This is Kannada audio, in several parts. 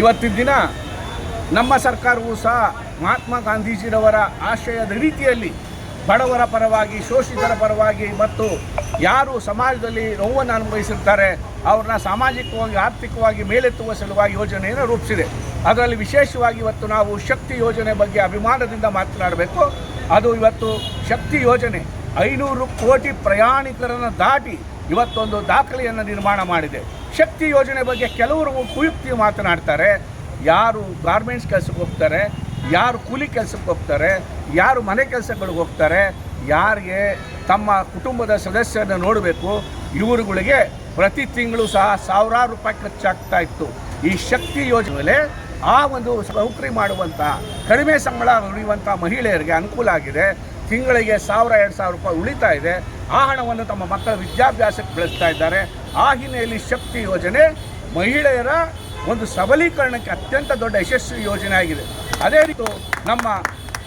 ಇವತ್ತಿನ ದಿನ ನಮ್ಮ ಸರ್ಕಾರವೂ ಸಹ ಮಹಾತ್ಮ ಗಾಂಧೀಜಿರವರ ಆಶಯದ ರೀತಿಯಲ್ಲಿ ಬಡವರ ಪರವಾಗಿ, ಶೋಷಿತರ ಪರವಾಗಿ ಮತ್ತು ಯಾರು ಸಮಾಜದಲ್ಲಿ ನೋವನ್ನು ಅನುಭವಿಸಿರ್ತಾರೆ, ಅವ್ರನ್ನ ಸಾಮಾಜಿಕವಾಗಿ, ಆರ್ಥಿಕವಾಗಿ ಮೇಲೆತ್ತುವ ಸಲುವಾಗಿ ಯೋಜನೆಯನ್ನು ರೂಪಿಸಿದೆ. ಅದರಲ್ಲಿ ವಿಶೇಷವಾಗಿ ಇವತ್ತು ನಾವು ಶಕ್ತಿ ಯೋಜನೆ ಬಗ್ಗೆ ಅಭಿಮಾನದಿಂದ ಮಾತನಾಡಬೇಕು. ಅದು ಇವತ್ತು ಶಕ್ತಿ ಯೋಜನೆ. ಐನೂರು ಕೋಟಿ ಪ್ರಯಾಣಿಕರನ್ನು ದಾಟಿ ಇವತ್ತೊಂದು ದಾಖಲೆಯನ್ನು ನಿರ್ಮಾಣ ಮಾಡಿದೆ. ಶಕ್ತಿ ಯೋಜನೆ ಬಗ್ಗೆ ಕೆಲವರು ಕುಯುಕ್ತಿ ಮಾತನಾಡ್ತಾರೆ. ಯಾರು ಗಾರ್ಮೆಂಟ್ಸ್ ಕೆಲಸಕ್ಕೆ ಹೋಗ್ತಾರೆ, ಯಾರು ಕೂಲಿ ಕೆಲಸಕ್ಕೆ ಹೋಗ್ತಾರೆ, ಯಾರು ಮನೆ ಕೆಲಸಗಳಿಗೆ ಹೋಗ್ತಾರೆ, ಯಾರಿಗೆ ತಮ್ಮ ಕುಟುಂಬದ ಸದಸ್ಯರನ್ನು ನೋಡಬೇಕು, ಇವರುಗಳಿಗೆ ಪ್ರತಿ ತಿಂಗಳು ಸಹ ಸಾವಿರಾರು ರೂಪಾಯಿ ಖರ್ಚಾಗ್ತಾ ಇತ್ತು. ಈ ಶಕ್ತಿ ಯೋಜನೆ ಮೇಲೆ ಆ ಒಂದು ನೌಕರಿ ಮಾಡುವಂಥ ಕಡಿಮೆ ಸಂಬಳ ಉಳಿಯುವಂಥ ಮಹಿಳೆಯರಿಗೆ ಅನುಕೂಲ ಆಗಿದೆ. ತಿಂಗಳಿಗೆ ಸಾವಿರ, ಎರಡು ಸಾವಿರ ರೂಪಾಯಿ ಉಳಿತಾ ಇದೆ. ಆ ಹಣವನ್ನು ತಮ್ಮ ಮಕ್ಕಳ ವಿದ್ಯಾಭ್ಯಾಸಕ್ಕೆ ಬಳಸ್ತಾ ಇದ್ದಾರೆ. ಆ ಹಿನ್ನೆಲೆಯಲ್ಲಿ ಶಕ್ತಿ ಯೋಜನೆ ಮಹಿಳೆಯರ ಒಂದು ಸಬಲೀಕರಣಕ್ಕೆ ಅತ್ಯಂತ ದೊಡ್ಡ ಯಶಸ್ವಿ ಯೋಜನೆ ಆಗಿದೆ. ಅದೇ ರೀತಿ ನಮ್ಮ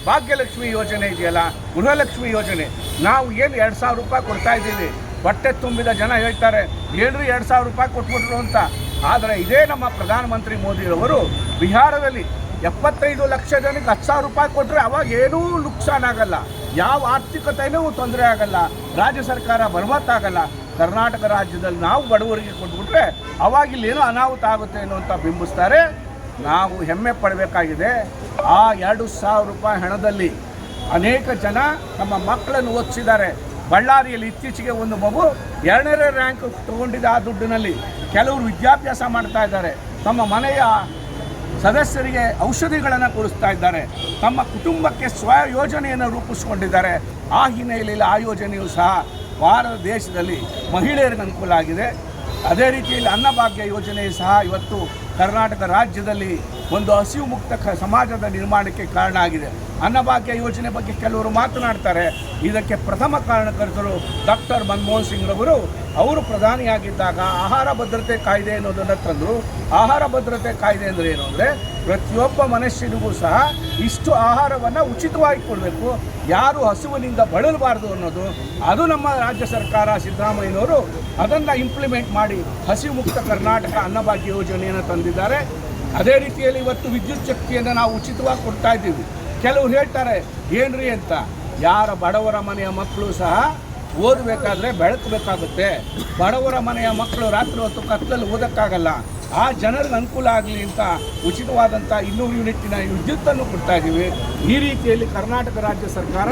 ಭಾಗ್ಯಲಕ್ಷ್ಮಿ ಯೋಜನೆ ಇದೆಯಲ್ಲ, ಗೃಹಲಕ್ಷ್ಮಿ ಯೋಜನೆ. ನಾವು ಏನು ಎರಡು ಸಾವಿರ ರೂಪಾಯಿ ಕೊಡ್ತಾ ಇದ್ದೀವಿ. ಬಟ್ಟೆ ತುಂಬಿದ ಜನ ಹೇಳ್ತಾರೆ, ಏನ್ರಿ ಎರಡು ಸಾವಿರ ರೂಪಾಯಿ ಕೊಟ್ಬಿಟ್ರು ಅಂತ? ಆದರೆ ಇದೇ ನಮ್ಮ ಪ್ರಧಾನಮಂತ್ರಿ ಮೋದಿಯವರು ಬಿಹಾರದಲ್ಲಿ ಎಪ್ಪತ್ತೈದು ಲಕ್ಷ ಜನಕ್ಕೆ ಹತ್ತು ಸಾವಿರ ರೂಪಾಯಿ ಕೊಟ್ಟರೆ ಅವಾಗ ಏನೂ ನುಕ್ಸಾನ್ ಆಗಲ್ಲ. ಯಾವ ಆರ್ಥಿಕತೆಯೂ ತೊಂದರೆ ಆಗಲ್ಲ. ರಾಜ್ಯ ಸರ್ಕಾರ ಬಲವತ್ತಾಗಲ್ಲ ಕರ್ನಾಟಕ ರಾಜ್ಯದಲ್ಲಿ ನಾವು ಬಡವರಿಗೆ ಕೊಟ್ಬಿಟ್ರೆ ಅವಾಗ ಇಲ್ಲೇನೋ ಅನಾಹುತ ಆಗುತ್ತೆ ಅನ್ನುವಂಥ ಬಿಂಬಿಸ್ತಾರೆ. ನಾವು ಹೆಮ್ಮೆ ಪಡಬೇಕಾಗಿದೆ. ಆ ಎರಡು ಸಾವಿರ ರೂಪಾಯಿ ಹಣದಲ್ಲಿ ಅನೇಕ ಜನ ತಮ್ಮ ಮಕ್ಕಳನ್ನು ಓದಿಸಿದ್ದಾರೆ. ಬಳ್ಳಾರಿಯಲ್ಲಿ ಇತ್ತೀಚೆಗೆ ಒಂದು ಮಗು ಎರಡನೇ ರ್ಯಾಂಕ್ ತಗೊಂಡಿದ್ದ ಆ ದುಡ್ಡಿನಲ್ಲಿ ಕೆಲವರು ವಿದ್ಯಾಭ್ಯಾಸ ಮಾಡ್ತಾ ಇದ್ದಾರೆ. ತಮ್ಮ ಮನೆಯ ಸದಸ್ಯರಿಗೆ ಔಷಧಿಗಳನ್ನು ಕೊಡಿಸ್ತಾ ಇದ್ದಾರೆ. ತಮ್ಮ ಕುಟುಂಬಕ್ಕೆ ಸ್ವ ಯೋಜನೆಯನ್ನು ರೂಪಿಸ್ಕೊಂಡಿದ್ದಾರೆ. ಆ ಹಿನ್ನೆಲೆಯಲ್ಲಿ ಆ ಯೋಜನೆಯು ಸಹ ಭಾರತ ದೇಶದಲ್ಲಿ ಮಹಿಳೆಯರಿಗೆ ಅನುಕೂಲ ಆಗಿದೆ. ಅದೇ ರೀತಿಯಲ್ಲಿ ಅನ್ನಭಾಗ್ಯ ಯೋಜನೆ ಸಹ ಇವತ್ತು ಕರ್ನಾಟಕ ರಾಜ್ಯದಲ್ಲಿ ಒಂದು ಹಸಿವು ಮುಕ್ತ ಸಮಾಜದ ನಿರ್ಮಾಣಕ್ಕೆ ಕಾರಣ ಆಗಿದೆ. ಅನ್ನಭಾಗ್ಯ ಯೋಜನೆ ಬಗ್ಗೆ ಕೆಲವರು ಮಾತನಾಡ್ತಾರೆ. ಇದಕ್ಕೆ ಪ್ರಥಮ ಕಾರಣಕರ್ತರು ಡಾಕ್ಟರ್ ಮನಮೋಹನ್ ಸಿಂಗ್ರವರು ಅವರು ಪ್ರಧಾನಿಯಾಗಿದ್ದಾಗ ಆಹಾರ ಭದ್ರತೆ ಕಾಯ್ದೆ ಅನ್ನೋದನ್ನು ತಂದರು. ಆಹಾರ ಭದ್ರತೆ ಕಾಯ್ದೆ ಅಂದರೆ ಏನು ಅಂದರೆ ಪ್ರತಿಯೊಬ್ಬ ಮನುಷ್ಯನಿಗೂ ಸಹ ಇಷ್ಟು ಆಹಾರವನ್ನು ಉಚಿತವಾಗಿ ಕೊಡಬೇಕು. ಯಾರು ಹಸುವಿನಿಂದ ಬಳಲಬಾರ್ದು ಅನ್ನೋದು, ಅದು ನಮ್ಮ ರಾಜ್ಯ ಸರ್ಕಾರ ಸಿದ್ದರಾಮಯ್ಯನವರು ಅದನ್ನು ಇಂಪ್ಲಿಮೆಂಟ್ ಮಾಡಿ ಹಸಿವು ಮುಕ್ತ ಕರ್ನಾಟಕ ಅನ್ನಭಾಗ್ಯ ಯೋಜನೆಯನ್ನು ತಂದಿದ್ದಾರೆ. ಅದೇ ರೀತಿಯಲ್ಲಿ ಇವತ್ತು ವಿದ್ಯುತ್ ಶಕ್ತಿಯನ್ನು ನಾವು ಉಚಿತವಾಗಿ ಕೊಡ್ತಾ ಇದ್ದೀವಿ. ಕೆಲವರು ಹೇಳ್ತಾರೆ, ಏನ್ರಿ ಅಂತ? ಯಾರ ಬಡವರ ಮನೆಯ ಮಕ್ಕಳು ಸಹ ಓದಬೇಕಾದ್ರೆ ಬೆಳಕು ಬೇಕಾಗುತ್ತೆ ಬಡವರ ಮನೆಯ ಮಕ್ಕಳು ರಾತ್ರಿ ಹೊತ್ತು ಕತ್ತಲಲ್ಲಿ ಓದೋಕ್ಕಾಗಲ್ಲ. ಆ ಜನರಿಗೆ ಅನುಕೂಲ ಆಗಲಿ ಅಂತ ಉಚಿತವಾದಂಥ ಇನ್ನೂರು ಯೂನಿಟ್ಟಿನ ವಿದ್ಯುತ್ತನ್ನು ಕೊಡ್ತಾ ಇದ್ದೀವಿ. ಈ ರೀತಿಯಲ್ಲಿ ಕರ್ನಾಟಕ ರಾಜ್ಯ ಸರ್ಕಾರ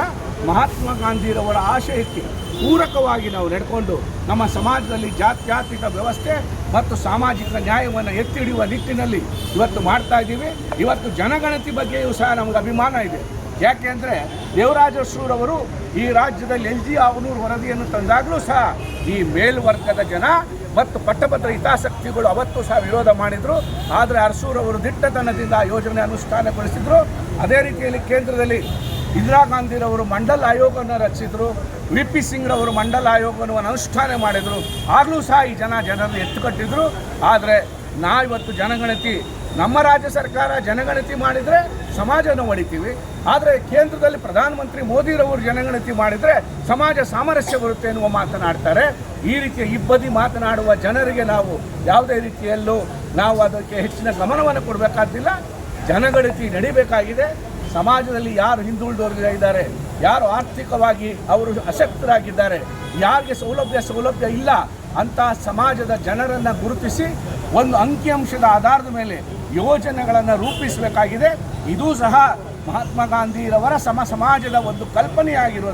ಮಹಾತ್ಮ ಗಾಂಧಿರವರ ಆಶಯಕ್ಕೆ ಪೂರಕವಾಗಿ ನಾವು ನಡ್ಕೊಂಡು ನಮ್ಮ ಸಮಾಜದಲ್ಲಿ ಜಾತ್ಯಾತೀತ ವ್ಯವಸ್ಥೆ ಮತ್ತು ಸಾಮಾಜಿಕ ನ್ಯಾಯವನ್ನು ಎತ್ತಿ ಹಿಡಿಯುವ ನಿಟ್ಟಿನಲ್ಲಿ ಇವತ್ತು ಮಾಡ್ತಾ ಇದ್ದೀವಿ. ಇವತ್ತು ಜನಗಣತಿ ಬಗ್ಗೆಯೂ ಸಹ ನಮಗೆ ಅಭಿಮಾನ ಇದೆ. ಯಾಕೆ ಅಂದರೆ ದೇವರಾಜ ಅರಸೂರವರು ಈ ರಾಜ್ಯದಲ್ಲಿ ಎಲ್ ಜಿ ಆವನೂರು ವರದಿಯನ್ನು ತಂದಾಗಲೂ ಸಹ ಈ ಮೇಲ್ವರ್ಗದ ಜನ ಮತ್ತು ಪಟ್ಟಭದ್ರ ಹಿತಾಸಕ್ತಿಗಳು ಅವತ್ತು ಸಹ ವಿರೋಧ ಮಾಡಿದರು. ಆದರೆ ಅರಸೂರವರು ದಿಟ್ಟತನದಿಂದ ಆ ಯೋಜನೆ ಅನುಷ್ಠಾನಗೊಳಿಸಿದರು. ಅದೇ ರೀತಿಯಲ್ಲಿ ಕೇಂದ್ರದಲ್ಲಿ ಇಂದಿರಾ ಗಾಂಧಿರವರು ಮಂಡಲ್ ಆಯೋಗವನ್ನು ರಚಿಸಿದರು. ವಿ ಪಿ ಸಿಂಗ್ರವರು ಮಂಡಲ ಆಯೋಗವನ್ನು ಅನುಷ್ಠಾನ ಮಾಡಿದರು. ಆಗಲೂ ಸಹ ಈ ಜನ ಜನರನ್ನು ಎತ್ತುಕಟ್ಟಿದ್ರು. ಆದರೆ ನಾವಿವತ್ತು ಜನಗಣತಿ, ನಮ್ಮ ರಾಜ್ಯ ಸರ್ಕಾರ ಜನಗಣತಿ ಮಾಡಿದರೆ ಸಮಾಜವನ್ನು ಒಡಿತೀವಿ ಆದರೆ ಕೇಂದ್ರದಲ್ಲಿ ಪ್ರಧಾನಮಂತ್ರಿ ಮೋದಿರವರು ಜನಗಣತಿ ಮಾಡಿದರೆ ಸಮಾಜ ಸಾಮರಸ್ಯ ಬರುತ್ತೆ ಎನ್ನುವ ಮಾತನಾಡ್ತಾರೆ. ಈ ರೀತಿಯ ಇಬ್ಬದಿ ಮಾತನಾಡುವ ಜನರಿಗೆ ನಾವು ಯಾವುದೇ ರೀತಿಯಲ್ಲೂ ನಾವು ಅದಕ್ಕೆ ಹೆಚ್ಚಿನ ಗಮನವನ್ನು ಕೊಡಬೇಕಾದಿಲ್ಲ ಜನಗಣತಿ ನಡಿಬೇಕಾಗಿದೆ. ಸಮಾಜದಲ್ಲಿ ಯಾರು ಹಿಂದುಳಿದವರು ಇದ್ದಾರೆ ಯಾರು ಆರ್ಥಿಕವಾಗಿ ಅವರು ಅಶಕ್ತರಾಗಿದ್ದಾರೆ, ಯಾರಿಗೆ ಸೌಲಭ್ಯ ಸೌಲಭ್ಯ ಇಲ್ಲ ಅಂತ ಸಮಾಜದ ಜನರನ್ನು ಗುರುತಿಸಿ ಒಂದು ಅಂಕಿಅಂಶದ ಆಧಾರದ ಮೇಲೆ ಯೋಜನೆಗಳನ್ನು ರೂಪಿಸಬೇಕಾಗಿದೆ. ಇದೂ ಸಹ ಮಹಾತ್ಮ ಗಾಂಧಿರವರ ಸಮ ಸಮಾಜದ ಒಂದು ಕಲ್ಪನೆಯಾಗಿರೋದು.